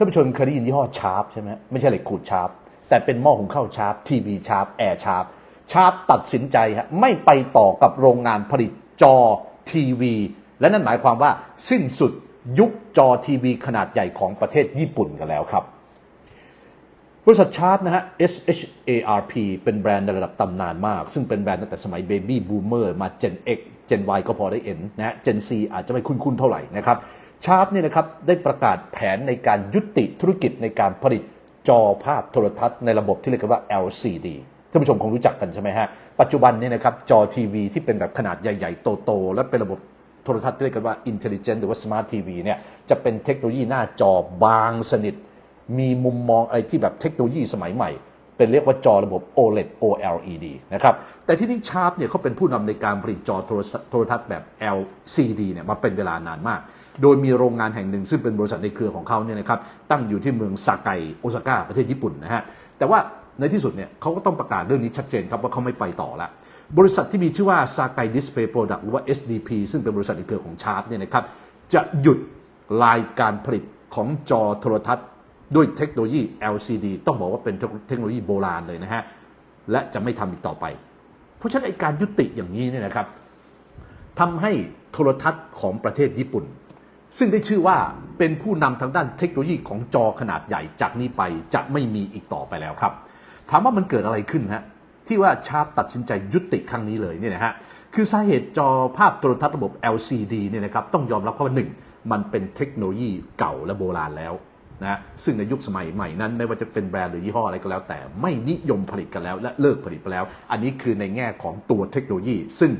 ท่านผู้ชมเคยได้ยินยี่ห้อชาร์ปใช่ไหมไม่ใช่เหล็กขูดชาร์ปแต่เป็นหม้อหุงข้าวชาร์ปทีวีชาร์ปแอร์ชาร์ปชาร์ปตัดสินใจฮะไม่ไปต่อกับโรงงานผลิตจอทีวี และนั่นหมายความว่าสิ้นสุดยุคจอทีวีขนาดใหญ่ของประเทศญี่ปุ่นกันแล้วครับบริษัทชาร์ปนะฮะ SHARP เป็นแบรนด์ในระดับตำนานมาก ซึ่งเป็นแบรนด์ตั้งแต่สมัย Baby Boomer มา Gen X Gen Y ก็พอได้เห็นนะฮะ Gen C อาจจะไม่คุ้นๆเท่าไหร่นะครับ ชาร์ปเนี่ยนะครับได้ประกาศแผนในการยุติธุรกิจในการผลิตจอภาพโทรทัศน์ในระบบที่เรียกว่า LCD ท่านผู้ชมคงรู้จักกันใช่ไหมฮะ ปัจจุบันเนี่ยนะครับจอทีวีที่เป็นแบบขนาดใหญ่ๆ โต ๆ และเป็นระบบโทรทัศน์ที่เรียกกันว่า Intelligent หรือว่า Smart TV เนี่ยจะเป็นเทคโนโลยีหน้าจอบางสนิท มีมุมมองอะไรที่แบบเทคโนโลยีสมัยใหม่ เป็นเรียกว่าจอระบบ OLED OLED นะครับ แต่ที่นี่ชาร์ปเนี่ยเขาเป็นผู้นำในการผลิตจอโทรทัศน์แบบ LCD เนี่ยมาเป็นเวลานานมาก โดยมีโรงงานแห่งหนึ่งซึ่งเป็นบริษัทในเครือของเขาเนี่ยนะครับตั้งอยู่ที่เมืองซาไกโอซาก้าประเทศญี่ปุ่นนะฮะ แต่ว่าในที่สุดเนี่ยเขาก็ต้องประกาศเรื่องนี้ชัดเจนครับว่าเขาไม่ไปต่อละบริษัทที่มีชื่อว่า Sakai Display Product หรือว่า SDP ซึ่งเป็นบริษัทในเครือของชาร์ปเนี่ยนะครับจะหยุดรายการผลิตของจอโทรทัศน์ ด้วยเทคโนโลยี LCD ต้องบอกว่าเป็นเทคโนโลยีโบราณเลยนะฮะ และจะไม่ทำอีกต่อไป เพราะฉะนั้นการยุติอย่างนี้เนี่ยนะครับทำให้โทรทัศน์ของประเทศญี่ปุ่น ซึ่งได้ชื่อว่าเป็นผู้นำทางด้านเทคโนโลยีของจอขนาดใหญ่จากนี้ไปจะไม่มีอีกต่อไปแล้วครับ ถามว่ามันเกิดอะไรขึ้นฮะที่ว่าชาร์ปตัดสินใจยุติครั้งนี้เลยเนี่ยนะฮะคือสาเหตุจอภาพโทรทัศน์ระบบ LCD เนี่ยนะครับต้องยอมรับว่าหนึ่งมันเป็นเทคโนโลยีเก่าและโบราณแล้ว นะซึ่งในยุคสมัยใหม่นั้น ไม่ว่าจะเป็นแบรนด์หรือยี่ห้ออะไรก็แล้ว แต่ไม่นิยมผลิตกันแล้ว และเลิกผลิตไปแล้ว อันนี้คือในแง่ของตัวเทคโนโลยี ซึ่ง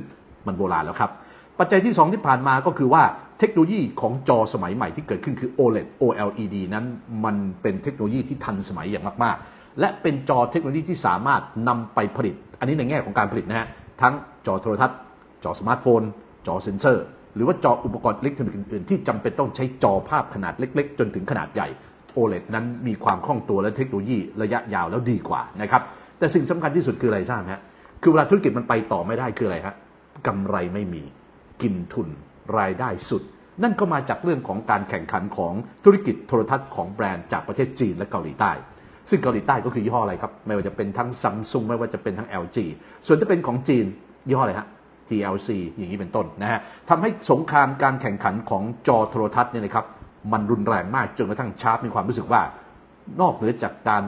มันโบราณแล้วครับ ปัจจัยที่ 2 ที่ผ่านมาก็คือว่าเทคโนโลยีของจอสมัยใหม่ที่เกิดขึ้นคือ OLED OLED นั้นมันเป็นเทคโนโลยีที่ทันสมัยอย่างมากๆ และเป็นจอเทคโนโลยีที่สามารถนำไปผลิต อันนี้ในแง่ของการผลิตนะฮะทั้งจอโทรทัศน์ จอสมาร์ทโฟน จอเซ็นเซอร์ หรือว่าจออุปกรณ์อิเล็กทรอนิกส์อื่นๆ ที่จำเป็นต้องใช้จอภาพขนาดเล็ก ๆ จนถึงขนาดใหญ่ OLED นั้นมีความคล่องตัวและเทคโนโลยีระยะยาวแล้วดีกว่านะครับแต่สิ่งสำคัญที่สุดคืออะไรทราบไหมฮะคือเวลาธุรกิจมันไปต่อไม่ได้คืออะไรฮะกำไรไม่มีกินทุนรายได้สุด นั่นก็มาจากเรื่องของการแข่งขันของธุรกิจโทรทัศน์ของแบรนด์จากประเทศจีนและเกาหลีใต้ ซึ่งเกาหลีใต้ก็คือยี่ห้ออะไรครับ ไม่ว่าจะเป็นทั้งซัมซุงไม่ว่าจะเป็นทั้ง LG ส่วนถ้าเป็นของจีนยี่ห้ออะไรฮะ TLC อย่างนี้เป็นต้นนะฮะทำให้สงครามการแข่งขันของจอโทรทัศน์เนี่ยนะครับ มันรุนแรงมากจนกระทั่งชาร์ปมีความรู้สึกว่านอกเหนือจากการ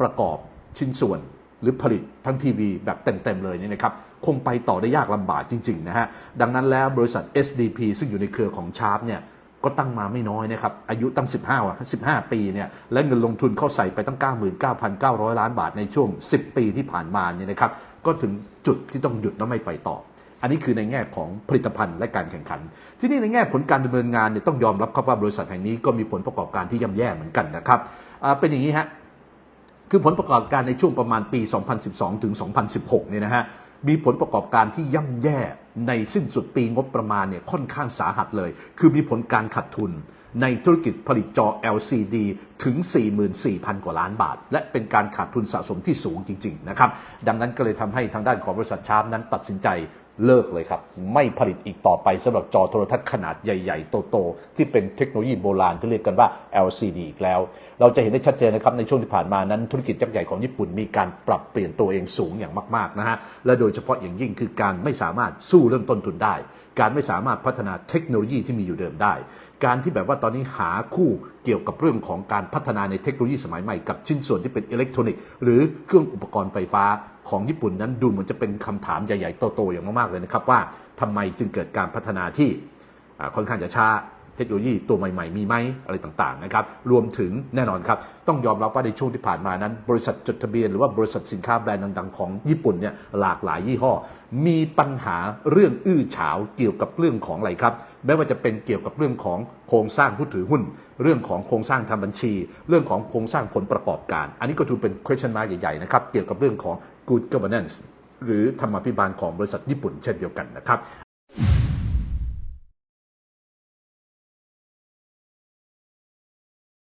ประกอบชิ้นส่วนหรือผลิตทั้งทีวีแบบเต็ม ๆ เลยเนี่ยนะครับ คงไปต่อได้ยากลำบากจริง ๆ นะฮะ ดังนั้นแล้วบริษัท SDP ซึ่งอยู่ในเครือของชาร์ปเนี่ยก็ตั้งมาไม่น้อยนะครับ อายุตั้ง 15อะ15 ปีเนี่ยและเงินลงทุนเข้าใส่ไปตั้ง 99,900 ล้านบาทในช่วง 10 ปีที่ผ่านมาเนี่ยนะครับ ก็ถึงจุดที่ต้องหยุดและไม่ไปต่อ อันนี้คือในแง่ของผลิตภัณฑ์และการแข่งขัน ที่นี่ในแง่ผลการดำเนินงานเนี่ยต้องยอมรับครับว่าบริษัทแห่งนี้ก็มีผลประกอบการที่ย่ำแย่เหมือนกันนะครับเป็นอย่างนี้ฮะคือผลประกอบการในช่วงประมาณปี 2012 ถึง 2016 เนี่ยนะฮะมีผลประกอบการที่ย่ำแย่ในสิ้นสุดปีงบประมาณเนี่ยค่อนข้างสาหัสเลย คือมีผลการขาดทุนในธุรกิจผลิตจอ LCD ถึง 44,000 กว่าล้านบาท และเป็นการขาดทุนสะสมที่สูงจริง ๆ นะครับ ดังนั้นก็เลยทำให้ทางด้านของบริษัทชาร์ปนั้นตัดสินใจ เลิกเลยครับ ไม่ผลิตอีกต่อไปสำหรับจอโทรทัศน์ขนาดใหญ่ๆ โตๆ ที่เป็นเทคโนโลยีโบราณที่เรียกกันว่า LCD อีกแล้ว เราจะเห็นได้ชัดเจนนะครับในช่วงที่ผ่านมานั้น ธุรกิจยักษ์ใหญ่ของญี่ปุ่นมีการปรับเปลี่ยนตัวเองสูงอย่างมากๆนะฮะและโดยเฉพาะอย่างยิ่งคือการไม่สามารถสู้เรื่องต้นทุนได้ การไม่สามารถพัฒนาเทคโนโลยีที่มีอยู่เดิมได้ การที่แบบว่าตอนนี้หาคู่เกี่ยวกับเรื่องของการพัฒนาในเทคโนโลยีสมัยใหม่กับชิ้นส่วนที่เป็นอิเล็กทรอนิกส์หรือเครื่องอุปกรณ์ไฟฟ้า ของญี่ปุ่นนั้นดูเหมือนจะเป็นคำถามใหญ่ๆโตๆอย่างมากๆเลยนะครับว่าทำไมจึงเกิดการพัฒนาที่ค่อนข้างจะช้าเทคโนโลยีตัวใหม่ๆ มีไหมอะไรต่างๆนะครับรวมถึงแน่นอนครับ ต้องยอมรับว่าในช่วงที่ผ่านมานั้น บริษัทจดทะเบียนหรือว่าบริษัทสินค้าแบรนด์ดังๆของญี่ปุ่นเนี่ยหลากหลายยี่ห้อ มีปัญหาเรื่องอื้อฉาวเกี่ยวกับเรื่องของอะไรครับไม่ว่าจะเป็นเกี่ยวกับเรื่องของโครงสร้างผู้ถือหุ้น เรื่องของโครงสร้างทางบัญชี เรื่องของโครงสร้างผลประกอบการ อันนี้ก็ถือเป็น question mark ใหญ่ๆนะครับเกี่ยวกับเรื่องของ good governance หรือธรรมาภิบาลของบริษัทญี่ปุ่นเช่นเดียวกันนะครับ